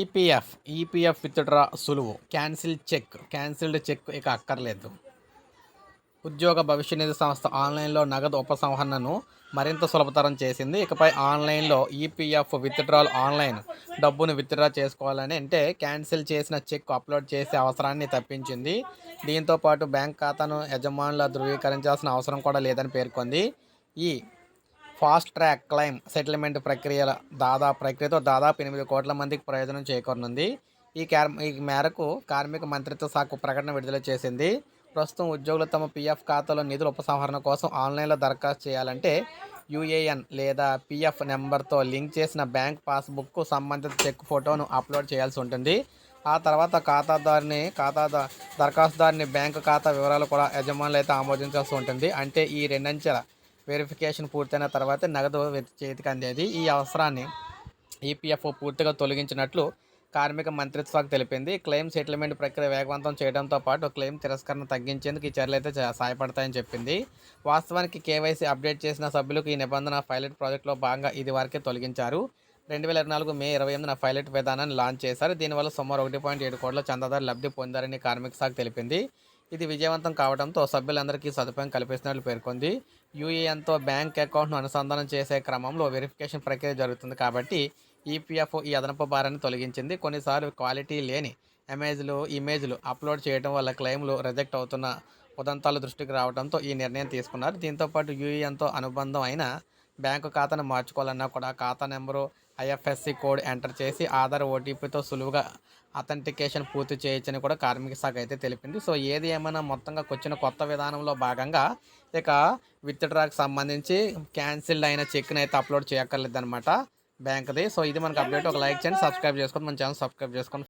EPF EPF withdraw సులువు. Cancel cheque cancelled cheque ఇక అక్కర్లేదు. ఉద్యోగ భవిష్య నిధి సంస్థ ఆన్లైన్లో నగదు ఉపసంహరణను మరింత సులభతరం చేసింది. ఇకపై ఆన్లైన్లో ఈపీఎఫ్ విత్డ్రాల్ ఆన్లైన్ డబ్బును విత్డ్రా చేసుకోవాలని అంటే క్యాన్సిల్ చేసిన చెక్ అప్లోడ్ చేసే అవసరాన్ని తప్పించింది. దీంతో పాటు బ్యాంక్ ఖాతాను యజమానుల ధృవీకరించాల్సిన అవసరం కూడా లేదని పేర్కొంది. ఈ ఫాస్ట్ ట్రాక్ క్లైమ్ సెటిల్మెంట్ ప్రక్రియల దాదాపు ప్రక్రియతో దాదాపు ఎనిమిది కోట్ల మందికి ప్రయోజనం చేకూరనుంది. ఈ క్యార్ ఈ మేరకు కార్మిక మంత్రిత్వ శాఖ ప్రకటన విడుదల చేసింది. ప్రస్తుతం ఉద్యోగులు తమ పీఎఫ్ ఖాతాలో నిధుల ఉపసంహరణ కోసం ఆన్లైన్లో దరఖాస్తు చేయాలంటే యూఏఎన్ లేదా పీఎఫ్ నెంబర్తో లింక్ చేసిన బ్యాంక్ పాస్బుక్కు సంబంధిత చెక్ ఫోటోను అప్లోడ్ చేయాల్సి ఉంటుంది. ఆ తర్వాత ఖాతాదారుని ఖాతాదా దరఖాస్తుదారుని బ్యాంకు ఖాతా వివరాలు కూడా యజమానులు అయితే ఆమోదించాల్సి ఉంటుంది. అంటే ఈ రెండంచెల వెరిఫికేషన్ పూర్తయిన తర్వాత నగదు చేతికి అందేది. ఈ అవసరాన్ని ఈపీఎఫ్ఓ పూర్తిగా తొలగించినట్లు కార్మిక మంత్రిత్వ శాఖ తెలిపింది. క్లెయిమ్ సెటిల్మెంట్ ప్రక్రియ వేగవంతం చేయడంతో పాటు క్లెయిమ్ తిరస్కరణ తగ్గించేందుకు ఈ చర్యలు అయితే సహాయపడతాయని చెప్పింది. వాస్తవానికి కేవైసీ అప్డేట్ చేసిన సభ్యులకు ఈ నిబంధన పైలట్ ప్రాజెక్టులో భాగంగా ఇది వరకే తొలగించారు. రెండు వేల ఇరవై నాలుగు మే ఇరవై ఎనిమిదిన పైలట్ విధానాన్ని లాంచ్ చేశారు. దీనివల్ల సుమారు ఒకటి పాయింట్ ఏడు కోట్ల చందాదారు లబ్ధి పొందారని కార్మిక శాఖ తెలిపింది. ఇది విజయవంతం కావడంతో సభ్యులందరికీ సదుపాయం కల్పిస్తున్నట్లు పేర్కొంది. యూఏఎన్తో బ్యాంక్ అకౌంట్ను అనుసంధానం చేసే క్రమంలో వెరిఫికేషన్ ప్రక్రియ జరుగుతుంది కాబట్టి ఈపీఎఫ్ ఈ అదనపు భారాన్ని తొలగించింది. కొన్నిసార్లు క్వాలిటీ లేని ఇమేజ్లు ఇమేజ్లు అప్లోడ్ చేయడం వల్ల క్లెయిమ్లు రిజెక్ట్ అవుతున్న ఉదంతాలు దృష్టికి రావడంతో ఈ నిర్ణయం తీసుకున్నారు. దీంతోపాటు యూఏఎన్తో అనుబంధం అయిన బ్యాంకు ఖాతాను మార్చుకోవాలన్నా కూడా ఖాతా నెంబరు ఐఎఫ్ఎస్సి కోడ్ ఎంటర్ చేసి ఆధార్ ఓటీపీతో సులువుగా అథెంటికేషన్ పూర్తి చేయొచ్చని కూడా కార్మిక శాఖ అయితే తెలిపింది. సో ఏది ఏమైనా మొత్తంగా వచ్చిన కొత్త విధానంలో భాగంగా ఇక విత్డ్రాకి సంబంధించి క్యాన్సిల్డ్ అయిన చెక్ని అయితే అప్లోడ్ చేయక్కర్లేదు అనమాట బ్యాంక్ది. సో ఇది మనకు అప్డేట్. ఒక లైక్ చేయండి సబ్స్క్రైబ్ చేసుకోండి మన ఛానల్ సబ్స్క్రైబ్ చేసుకోండి.